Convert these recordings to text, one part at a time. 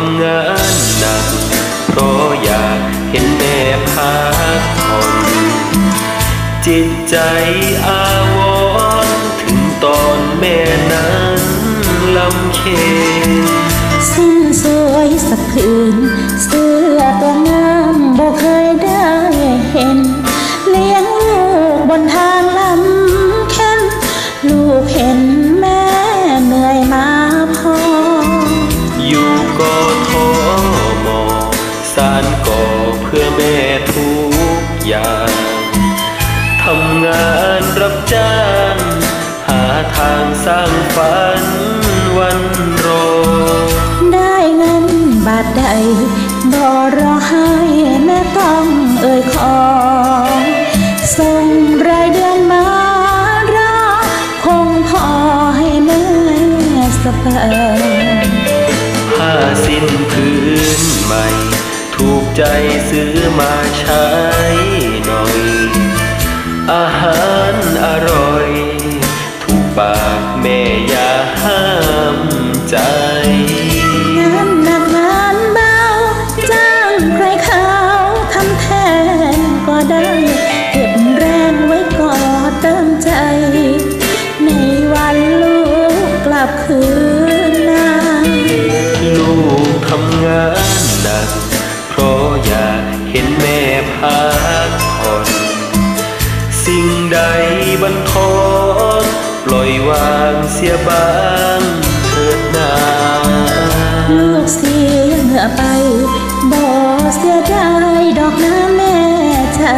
ทำงานหนัก เพราะอยากเห็นแม่พักผ่อนจิตใจอาวรถึงตอนแม่นั้นลำเค็ญสิ้นสวยสักผืน เสื้อตัวงามบ่เคยได้เห็น เพื่อแม่ทุกอย่างทำงานรับจ้าง หาทางสร้างฝันวันรอ ได้เงินบาทใดบ่รอให้แม่ต้องเอ่ยขอ ส่งรายเดือนมารอคงพอให้แม่สบาย ใจซื้อมาใช้หน่อย อาหารอร่อย ถูกปากแม่อย่าห้ามใจงานหนักงานเบาจ้างใครเขาทำแทนก็ได้เก็บแรงไว้ก่อเติมใจ ในวันลูกกลับคืน บันทอนปล่อยวางเสียบ้างเถิดนาลูกเสียเหงื่อไปบ่เสียดายดอกน้ำแม่จ้า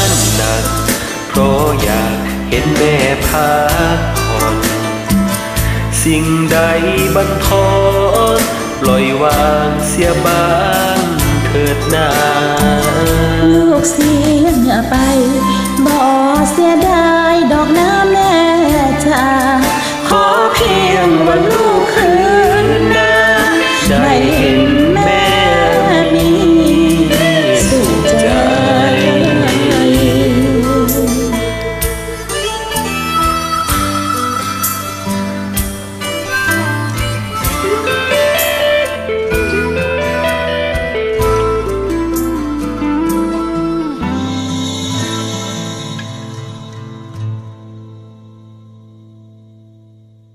านหนักเพราะอยากเห็นแม่พักผ่อนสิ่งใดบันทอนปล่อยวางเสียบ้างเถิดนาลูกเสียเหงื่อไปบ่เสียดายดอกน้ำแม่จ้า ข